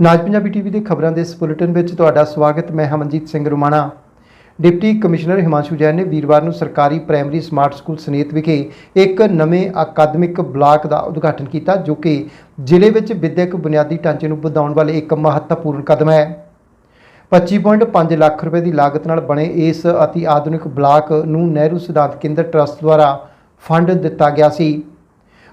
ਨਾਜ Punjabi TV ਦੇ ਖਬਰਾਂ ਦੇ ਇਸ ਬੁਲੇਟਿਨ ਵਿੱਚ ਤੁਹਾਡਾ ਸਵਾਗਤ, ਮੈਂ ਹਮਨਜੀਤ ਸਿੰਘ ਰੁਮਾਣਾ। ਡਿਪਟੀ ਕਮਿਸ਼ਨਰ ਹਿਮਾਂਸ਼ੂ ਜੈਨ ਨੇ ਵੀਰਵਾਰ ਨੂੰ ਸਰਕਾਰੀ ਪ੍ਰਾਇਮਰੀ ਸਮਾਰਟ ਸਕੂਲ ਸਨੇਤ ਵਿਖੇ ਇੱਕ ਨਵੇਂ ਅਕਾਦਮਿਕ ਬਲਾਕ ਦਾ ਉਦਘਾਟਨ ਕੀਤਾ, ਜੋ ਕਿ ਜ਼ਿਲ੍ਹੇ ਵਿੱਚ ਵਿਦਿਅਕ ਬੁਨਿਆਦੀ ਢਾਂਚੇ ਨੂੰ ਵਧਾਉਣ ਵਾਲੇ ਇੱਕ ਮਹੱਤਵਪੂਰਨ ਕਦਮ ਹੈ। 25.5 ਲੱਖ ਰੁਪਏ ਦੀ ਲਾਗਤ ਨਾਲ ਬਣੇ ਇਸ ਅਤੀ ਆਧੁਨਿਕ ਬਲਾਕ ਨੂੰ ਨਹਿਰੂ ਸਿਧਾਂਤ ਕੇਂਦਰ ਟਰਸਟ ਦੁਆਰਾ ਫੰਡ ਦਿੱਤਾ ਗਿਆ ਸੀ।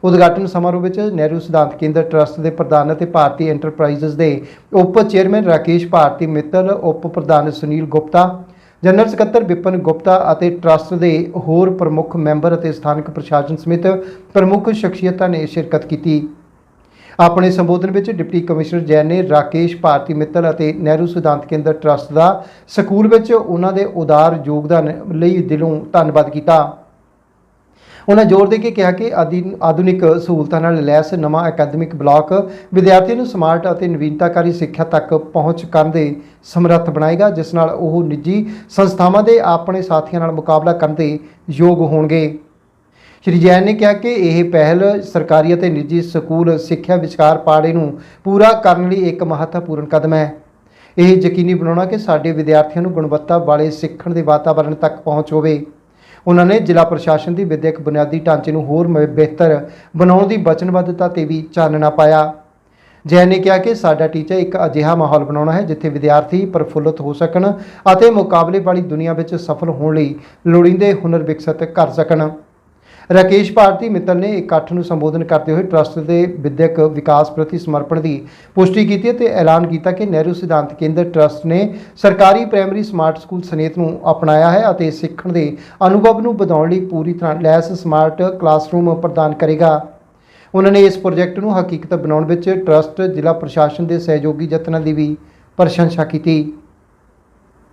ਉਦਘਾਟਨ ਸਮਾਰੋਹ ਵਿੱਚ ਨਹਿਰੂ ਸਿਧਾਂਤ ਕੇਂਦਰ ਟਰਸਟ ਦੇ ਪ੍ਰਧਾਨ ਅਤੇ ਭਾਰਤੀ ਐਂਟਰਪ੍ਰਾਈਜ਼ਸ ਦੇ ਉਪ ਚੇਅਰਮੈਨ ਰਾਕੇਸ਼ ਭਾਰਤੀ ਮਿੱਤਲ, ਉਪ ਪ੍ਰਧਾਨ ਸੁਨੀਲ ਗੁਪਤਾ ਜਨਰਲ ਸਕੱਤਰ ਵਿਪਨ ਗੁਪਤਾ ਅਤੇ ਟਰਸਟ ਦੇ ਹੋਰ ਪ੍ਰਮੁੱਖ ਮੈਂਬਰ ਅਤੇ ਸਥਾਨਕ ਪ੍ਰਸ਼ਾਸਨ ਸਮੇਤ ਪ੍ਰਮੁੱਖ ਸ਼ਖਸੀਅਤਾਂ ਨੇ ਸ਼ਿਰਕਤ ਕੀਤੀ। ਆਪਣੇ ਸੰਬੋਧਨ ਵਿੱਚ ਡਿਪਟੀ ਕਮਿਸ਼ਨਰ ਜੈਨ ਨੇ ਰਾਕੇਸ਼ ਭਾਰਤੀ ਮਿੱਤਲ ਅਤੇ ਨਹਿਰੂ ਸਿਧਾਂਤ ਕੇਂਦਰ ਟਰਸਟ ਦਾ ਸਕੂਲ ਵਿੱਚ ਉਹਨਾਂ ਦੇ ਉਦਾਰ ਯੋਗਦਾਨ ਲਈ ਦਿਲੋਂ ਧੰਨਵਾਦ ਕੀਤਾ। ਉਹਨਾਂ ਜ਼ੋਰ ਦੇ ਕੇ ਕਿਹਾ ਕਿ ਆਦੀ- ਆਧੁਨਿਕ ਸਹੂਲਤਾਂ ਨਾਲ ਲੈਸ ਨਵਾਂ ਅਕੈਡਮਿਕ ਬਲਾਕ ਵਿਦਿਆਰਥੀਆਂ ਨੂੰ ਸਮਾਰਟ ਅਤੇ ਨਵੀਨਤਾਕਾਰੀ ਸਿੱਖਿਆ ਤੱਕ ਪਹੁੰਚ ਕਰਨ ਦੇ ਸਮਰੱਥ ਬਣਾਏਗਾ, ਜਿਸ ਨਾਲ ਉਹ ਨਿੱਜੀ ਸੰਸਥਾਵਾਂ ਦੇ ਆਪਣੇ ਸਾਥੀਆਂ ਨਾਲ ਮੁਕਾਬਲਾ ਕਰਨ ਦੇ ਯੋਗ ਹੋਣਗੇ। ਸ਼੍ਰੀ ਜੈਨ ਨੇ ਕਿਹਾ ਕਿ ਇਹ ਪਹਿਲ ਸਰਕਾਰੀ ਅਤੇ ਨਿੱਜੀ ਸਕੂਲ ਸਿੱਖਿਆ ਵਿਚਕਾਰ ਪਾੜੇ ਨੂੰ ਪੂਰਾ ਕਰਨ ਲਈ ਇੱਕ ਮਹੱਤਵਪੂਰਨ ਕਦਮ ਹੈ। ਇਹ ਯਕੀਨੀ ਬਣਾਉਣਾ ਕਿ ਸਾਡੇ ਵਿਦਿਆਰਥੀਆਂ ਨੂੰ ਗੁਣਵੱਤਾ ਵਾਲੇ ਸਿੱਖਣ ਦੇ ਵਾਤਾਵਰਣ ਤੱਕ ਪਹੁੰਚ ਹੋਵੇ। ਉਹਨਾਂ ਨੇ ਜ਼ਿਲ੍ਹਾ ਪ੍ਰਸ਼ਾਸਨ ਦੀ ਵਿਦਿਅਕ ਬੁਨਿਆਦੀ ਢਾਂਚੇ ਨੂੰ ਹੋਰ ਮ- ਬਿਹਤਰ ਬਣਾਉਣ ਦੀ ਵਚਨਬੱਧਤਾ ਤੇ ਵੀ ਚਾਨਣਾ ਪਾਇਆ। ਜੈਨ ਨੇ ਕਿਹਾ ਕਿ ਸਾਡਾ ਟੀਚਾ ਇੱਕ ਅਜਿਹਾ ਮਾਹੌਲ ਬਣਾਉਣਾ ਹੈ ਜਿੱਥੇ ਵਿਦਿਆਰਥੀ ਪ੍ਰਫੁੱਲਤ ਹੋ ਸਕਣ ਅਤੇ ਮੁਕਾਬਲੇ ਵਾਲੀ ਦੁਨੀਆ ਵਿੱਚ ਸਫਲ ਹੋਣ ਲਈ ਲੋੜੀਂਦੇ ਹੁਨਰ ਵਿਕਸਿਤ ਕਰ ਸਕਣ। ਰਾਕੇਸ਼ ਭਾਰਤੀ ਮਿੱਤਲ ਨੇ ਇਕੱਠ ਨੂੰ ਸੰਬੋਧਨ ਕਰਦੇ ਹੋਏ ਟਰਸਟ ਦੇ ਵਿਦਿਅਕ ਵਿਕਾਸ ਪ੍ਰਤੀ ਸਮਰਪਣ ਦੀ ਪੁਸ਼ਟੀ ਕੀਤੀ ਅਤੇ ਐਲਾਨ ਕੀਤਾ ਕਿ ਨਹਿਰੂ ਸਿਧਾਂਤ ਕੇਂਦਰ ਟਰਸਟ ਨੇ ਸਰਕਾਰੀ ਪ੍ਰਾਇਮਰੀ ਸਮਾਰਟ ਸਕੂਲ ਸਨੇਤ ਨੂੰ ਅਪਣਾਇਆ ਹੈ ਅਤੇ ਸਿੱਖਣ ਦੇ ਅਨੁਭਵ ਨੂੰ ਵਧਾਉਣ ਲਈ ਪੂਰੀ ਤਰ੍ਹਾਂ ਲੈਸ ਸਮਾਰਟ ਕਲਾਸਰੂਮ ਪ੍ਰਦਾਨ ਕਰੇਗਾ। ਉਹਨਾਂ ਨੇ ਇਸ ਪ੍ਰੋਜੈਕਟ ਨੂੰ ਹਕੀਕਤ ਬਣਾਉਣ ਵਿੱਚ ਟਰਸਟ ਜ਼ਿਲ੍ਹਾ ਪ੍ਰਸ਼ਾਸਨ ਦੇ ਸਹਿਯੋਗੀ ਯਤਨਾਂ ਦੀ ਵੀ ਪ੍ਰਸ਼ੰਸਾ ਕੀਤੀ।